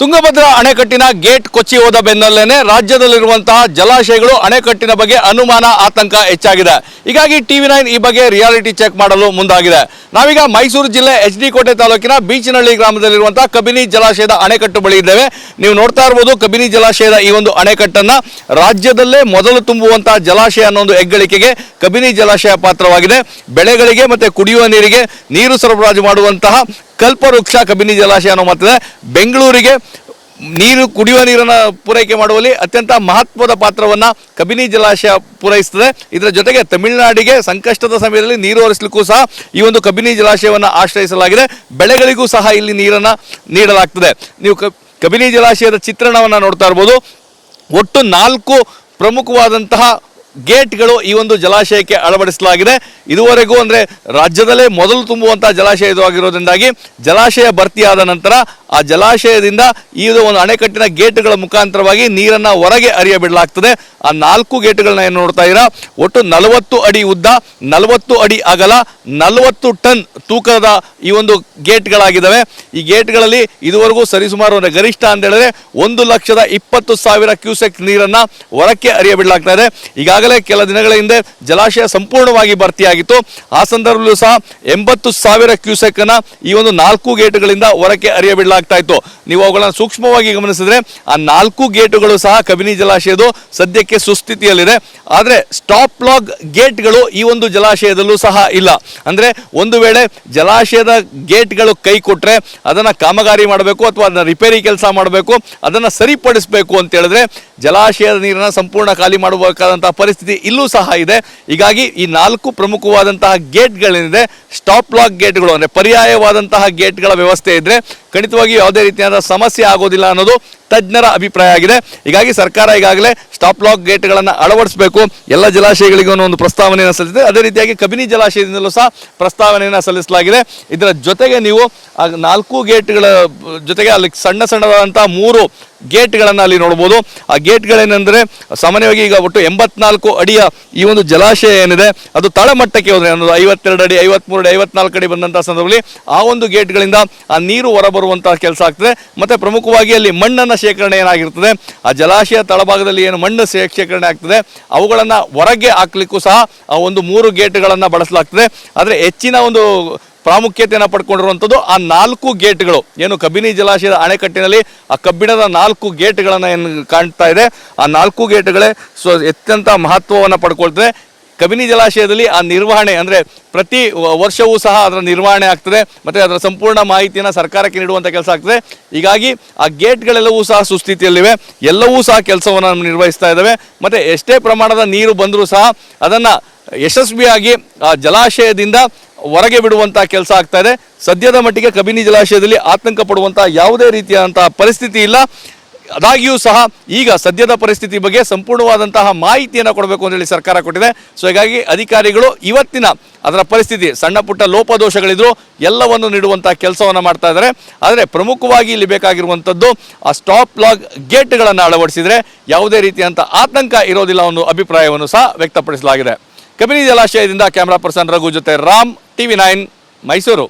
ತುಂಗಭದ್ರಾ ಅಣೆಕಟ್ಟಿನ ಗೇಟ್ ಕೊಚ್ಚಿ ಹೋದ ಬೆನ್ನಲ್ಲೇನೆ ರಾಜ್ಯದಲ್ಲಿರುವಂತಹ ಜಲಾಶಯಗಳು ಅಣೆಕಟ್ಟಿನ ಬಗ್ಗೆ ಅನುಮಾನ, ಆತಂಕ ಹೆಚ್ಚಾಗಿದೆ. ಹೀಗಾಗಿ ಟಿವಿ ನೈನ್ ಈ ಬಗ್ಗೆ ರಿಯಾಲಿಟಿ ಚೆಕ್ ಮಾಡಲು ಮುಂದಾಗಿದೆ. ನಾವೀಗ ಮೈಸೂರು ಜಿಲ್ಲೆ ಎಚ್ ಡಿ ಕೋಟೆ ತಾಲೂಕಿನ ಬೀಚನಹಳ್ಳಿ ಗ್ರಾಮದಲ್ಲಿರುವಂತಹ ಕಬಿನಿ ಜಲಾಶಯದ ಅಣೆಕಟ್ಟು ಬಳಿ ಇದ್ದೇವೆ. ನೀವು ನೋಡ್ತಾ ಇರಬಹುದು ಕಬಿನಿ ಜಲಾಶಯದ ಈ ಒಂದು ಅಣೆಕಟ್ಟನ್ನ ರಾಜ್ಯದಲ್ಲೇ ಮೊದಲು ತುಂಬುವಂತಹ ಜಲಾಶಯ ಅನ್ನೋ ಒಂದು ಹೆಗ್ಗಳಿಕೆಗೆ ಕಬಿನಿ ಜಲಾಶಯ ಪಾತ್ರವಾಗಿದೆ. ಬೆಳೆಗಳಿಗೆ ಮತ್ತೆ ಕುಡಿಯುವ ನೀರಿಗೆ ನೀರು ಸರಬರಾಜು ಮಾಡುವಂತಹ ಕಲ್ಪವೃಕ್ಷ, ಕಬಿನಿ ಜಲಾಶಯ ಅನ್ನೋ ಮಾತ್ರ ಬೆಂಗಳೂರಿಗೆ ನೀರು, ಕುಡಿಯುವ ನೀರನ್ನು ಪೂರೈಕೆ ಮಾಡುವಲ್ಲಿ ಅತ್ಯಂತ ಮಹತ್ವದ ಪಾತ್ರವನ್ನ ಕಬಿನಿ ಜಲಾಶಯ ಪೂರೈಸುತ್ತದೆ ಇದರ ಜೊತೆಗೆ ತಮಿಳುನಾಡಿಗೆ ಸಂಕಷ್ಟದ ಸಮಯದಲ್ಲಿ ನೀರು ಹರಿಸಲಿಕ್ಕೂ ಸಹ ಈ ಒಂದು ಕಬಿನಿ ಜಲಾಶಯವನ್ನು ಆಶ್ರಯಿಸಲಾಗಿದೆ. ಬೆಳೆಗಳಿಗೂ ಸಹ ಇಲ್ಲಿ ನೀರನ್ನು ನೀಡಲಾಗ್ತದೆ. ನೀವು ಕಬಿನಿ ಜಲಾಶಯದ ಚಿತ್ರಣವನ್ನು ನೋಡ್ತಾ ಇರ್ಬೋದು. ಒಟ್ಟು ನಾಲ್ಕು ಪ್ರಮುಖವಾದಂತಹ ಗೇಟ್ಗಳು ಈ ಒಂದು ಜಲಾಶಯಕ್ಕೆ ಅಳವಡಿಸಲಾಗಿದೆ. ಇದುವರೆಗೂ ಅಂದ್ರೆ ರಾಜ್ಯದಲ್ಲೇ ಮೊದಲು ತುಂಬುವಂಥ ಜಲಾಶಯ ಇದು ಆಗಿರೋದ್ರಿಂದಾಗಿ ಜಲಾಶಯ ಭರ್ತಿಯಾದ ನಂತರ ಆ ಜಲಾಶಯದಿಂದ ಈ ಒಂದು ಅಣೆಕಟ್ಟಿನ ಗೇಟ್ಗಳ ಮುಖಾಂತರವಾಗಿ ನೀರನ್ನ ಹೊರಗೆ ಅರಿಯ ಬಿಡಲಾಗ್ತದೆ ಆ ನಾಲ್ಕು ಗೇಟ್ಗಳನ್ನ ಏನು ನೋಡ್ತಾ ಇದ್ದೀರಾ? ಒಟ್ಟು ನಲವತ್ತು ಅಡಿ ಉದ್ದ, ನಲವತ್ತು ಅಡಿ ಅಗಲ, ನಲವತ್ತು ಟನ್ ತೂಕದ ಈ ಒಂದು ಗೇಟ್ಗಳಾಗಿದ್ದಾವೆ. ಈ ಗೇಟ್ಗಳಲ್ಲಿ ಇದುವರೆಗೂ ಸರಿಸುಮಾರು ಗರಿಷ್ಠ ಅಂತ ಹೇಳಿದ್ರೆ ಒಂದು ಲಕ್ಷದ ಇಪ್ಪತ್ತು ಸಾವಿರ ಕ್ಯೂಸೆಕ್ ನೀರನ್ನ ಹೊರಕ್ಕೆ ಅರಿಯ ಬಿಡಲಾಗ್ತಾ ಇದೆ. ಈಗಾಗಲೇ ಕೆಲ ದಿನಗಳ ಹಿಂದೆ ಜಲಾಶಯ ಸಂಪೂರ್ಣವಾಗಿ ಭರ್ತಿಯಾಗಿತ್ತು. ಆ ಸಂದರ್ಭದಲ್ಲೂ ಸಹ ಎಂಬತ್ತು ಸಾವಿರ ಕ್ಯೂಸೆಕ್ ಈ ಒಂದು ನಾಲ್ಕು ಗೇಟ್ಗಳಿಂದ ಹೊರಕ್ಕೆ ಹರಿಯ ಬಿಡಲಾಗ್ತಾ ಇತ್ತು ನೀವು ಅವುಗಳನ್ನ ಸೂಕ್ಷ್ಮವಾಗಿ ಗಮನಿಸಿದ್ರೆ ಆ ನಾಲ್ಕು ಗೇಟುಗಳು ಸಹ ಕಬಿನಿ ಜಲಾಶಯದ ಸದ್ಯಕ್ಕೆ ಸುಸ್ಥಿತಿಯಲ್ಲಿದೆ. ಆದರೆ ಸ್ಟಾಪ್ ಲಾಗ್ ಗೇಟ್ಗಳು ಈ ಒಂದು ಜಲಾಶಯದಲ್ಲೂ ಸಹ ಇಲ್ಲ. ಅಂದ್ರೆ ಒಂದು ವೇಳೆ ಜಲಾಶಯದ ಗೇಟ್ಗಳು ಕೈ ಕೊಟ್ರೆ ಅದನ್ನ ಕಾಮಗಾರಿ ಮಾಡಬೇಕು ಅಥವಾ ಅದನ್ನ ರಿಪೇರಿ ಕೆಲಸ ಮಾಡಬೇಕು, ಅದನ್ನ ಸರಿಪಡಿಸಬೇಕು ಅಂತ ಹೇಳಿದ್ರೆ ಜಲಾಶಯದ ನೀರನ್ನ ಸಂಪೂರ್ಣ ಖಾಲಿ ಮಾಡಬೇಕಾದಂತಹ ಪರಿಸ್ಥಿತಿ ಇಲ್ಲೂ ಸಹ ಇದೆ. ಹೀಗಾಗಿ ಈ ನಾಲ್ಕು ಪ್ರಮುಖವಾದಂತಹ ಗೇಟ್ಗಳೇನಿದೆ ಸ್ಟಾಪ್ ಲಾಕ್ ಗೇಟ್ಗಳು, ಅಂದ್ರೆ ಪರ್ಯಾಯವಾದಂತಹ ಗೇಟ್ಗಳ ವ್ಯವಸ್ಥೆ ಇದ್ರೆ ಖಂಡಿತವಾಗಿ ಯಾವುದೇ ರೀತಿಯಾದ ಸಮಸ್ಯೆ ಆಗೋದಿಲ್ಲ ಅನ್ನೋದು ತಜ್ಞರ ಅಭಿಪ್ರಾಯ ಆಗಿದೆ. ಹೀಗಾಗಿ ಸರ್ಕಾರ ಈಗಾಗಲೇ ಸ್ಟಾಪ್ ಲಾಕ್ ಗೇಟ್ಗಳನ್ನು ಅಳವಡಿಸಬೇಕು. ಎಲ್ಲ ಜಲಾಶಯಗಳಿಗೂ ಒಂದು ಪ್ರಸ್ತಾವನೆಯನ್ನು ಸಲ್ಲಿಸಿದೆ. ಅದೇ ರೀತಿಯಾಗಿ ಕಬಿನಿ ಜಲಾಶಯದಿಂದಲೂ ಸಹ ಪ್ರಸ್ತಾವನೆಯನ್ನು ಸಲ್ಲಿಸಲಾಗಿದೆ. ಇದರ ಜೊತೆಗೆ ನೀವು ನಾಲ್ಕು ಗೇಟ್ಗಳ ಜೊತೆಗೆ ಅಲ್ಲಿ ಸಣ್ಣ ಸಣ್ಣದಾದಂಥ ಮೂರು ಗೇಟ್ಗಳನ್ನು ಅಲ್ಲಿ ನೋಡ್ಬೋದು. ಆ ಗೇಟ್ಗಳೇನೆಂದರೆ ಸಾಮಾನ್ಯವಾಗಿ ಈಗ ಒಟ್ಟು ಎಂಬತ್ನಾಲ್ಕು ಅಡಿಯ ಈ ಒಂದು ಜಲಾಶಯ ಏನಿದೆ, ಅದು ತಳಮಟ್ಟಕ್ಕೆ ಹೋದ್ರೆ ಅನ್ನೋದು ಐವತ್ತೆರಡು ಅಡಿ, ಐವತ್ಮೂರು ಅಡಿ, ಐವತ್ನಾಲ್ಕು ಅಡಿ ಬಂದಂಥ ಸಂದರ್ಭದಲ್ಲಿ ಆ ಒಂದು ಗೇಟ್ಗಳಿಂದ ಆ ನೀರು ಹೊರಬರುವಂತಹ ಕೆಲಸ ಆಗ್ತದೆ. ಮತ್ತೆ ಪ್ರಮುಖವಾಗಿ ಅಲ್ಲಿ ಮಣ್ಣನ್ನು ಶೇಖರಣೆ ಏನಾಗಿರ್ತದೆ, ಆ ಜಲಾಶಯ ತಳಭಾಗದಲ್ಲಿ ಏನು ಮಣ್ಣು ಶೇಖರಣೆ ಆಗ್ತದೆ, ಅವುಗಳನ್ನು ಹೊರಗೆ ಹಾಕ್ಲಿಕ್ಕೂ ಸಹ ಆ ಒಂದು ಮೂರು ಗೇಟ್ಗಳನ್ನು ಬಳಸಲಾಗ್ತದೆ. ಆದರೆ ಹೆಚ್ಚಿನ ಒಂದು ಪ್ರಾಮುಖ್ಯತೆಯನ್ನು ಪಡ್ಕೊಂಡಿರುವಂಥದ್ದು ಆ ನಾಲ್ಕು ಗೇಟ್ಗಳು. ಏನು ಕಬಿನಿ ಜಲಾಶಯದ ಅಣೆಕಟ್ಟಿನಲ್ಲಿ ಆ ಕಬ್ಬಿಣದ ನಾಲ್ಕು ಗೇಟ್ಗಳನ್ನು ಏನು ಕಾಣ್ತಾ ಇದೆ? ಆ ನಾಲ್ಕು ಗೇಟ್ಗಳೇ ಸೊ ಅತ್ಯಂತ ಮಹತ್ವವನ್ನು ಪಡ್ಕೊಳ್ತದೆ. ಕಬಿನಿ ಜಲಾಶಯದಲ್ಲಿ ಆ ನಿರ್ವಹಣೆ ಅಂದರೆ ಪ್ರತಿ ವರ್ಷವೂ ಸಹ ಅದರ ನಿರ್ವಹಣೆ ಆಗ್ತದೆ. ಮತ್ತು ಅದರ ಸಂಪೂರ್ಣ ಮಾಹಿತಿಯನ್ನು ಸರ್ಕಾರಕ್ಕೆ ನೀಡುವಂಥ ಕೆಲಸ ಆಗ್ತದೆ. ಹೀಗಾಗಿ ಆ ಗೇಟ್ಗಳೆಲ್ಲವೂ ಸಹ ಸುಸ್ಥಿತಿಯಲ್ಲಿವೆ. ಎಲ್ಲವೂ ಸಹ ಕೆಲಸವನ್ನು ನಿರ್ವಹಿಸ್ತಾ ಇದ್ದಾವೆ ಮತ್ತು ಎಷ್ಟೇ ಪ್ರಮಾಣದ ನೀರು ಬಂದರೂ ಸಹ ಅದನ್ನು ಯಶಸ್ವಿಯಾಗಿ ಆ ಜಲಾಶಯದಿಂದ ಹೊರಗೆ ಬಿಡುವಂತಹ ಕೆಲಸ ಆಗ್ತಾ ಇದೆ. ಸದ್ಯದ ಮಟ್ಟಿಗೆ ಕಬಿನಿ ಜಲಾಶಯದಲ್ಲಿ ಆತಂಕ ಪಡುವಂತಹ ಯಾವುದೇ ರೀತಿಯಾದಂತಹ ಪರಿಸ್ಥಿತಿ ಇಲ್ಲ. ಅದಾಗಿಯೂ ಸಹ ಈಗ ಸದ್ಯದ ಪರಿಸ್ಥಿತಿ ಬಗ್ಗೆ ಸಂಪೂರ್ಣವಾದಂತಹ ಮಾಹಿತಿಯನ್ನು ಕೊಡಬೇಕು ಅಂತ ಹೇಳಿ ಸರ್ಕಾರ ಕೊಟ್ಟಿದೆ. ಸೊ ಹೀಗಾಗಿ ಅಧಿಕಾರಿಗಳು ಇವತ್ತಿನ ಅದರ ಪರಿಸ್ಥಿತಿ, ಸಣ್ಣ ಪುಟ್ಟ ಲೋಪದೋಷಗಳಿದ್ರು ಎಲ್ಲವನ್ನು ನೀಡುವಂತಹ ಕೆಲಸವನ್ನು ಮಾಡ್ತಾ ಇದ್ದಾರೆ ಆದರೆ ಪ್ರಮುಖವಾಗಿ ಇಲ್ಲಿ ಬೇಕಾಗಿರುವಂಥದ್ದು ಆ ಸ್ಟಾಪ್ ಲಾಗ್ ಗೇಟ್ಗಳನ್ನು ಅಳವಡಿಸಿದರೆ ಯಾವುದೇ ರೀತಿಯಂಥ ಆತಂಕ ಇರೋದಿಲ್ಲ ಅನ್ನೋ ಅಭಿಪ್ರಾಯವನ್ನು ಸಹ ವ್ಯಕ್ತಪಡಿಸಲಾಗಿದೆ. ಕಬಿನಿ ಜಲಾಶಯದಿಂದ ಕ್ಯಾಮರಾ ಪರ್ಸನ್ ರಘು ಜೊತೆ ರಾಮ್ ಟಿವಿ ನೈನ್ ಮೈಸೂರು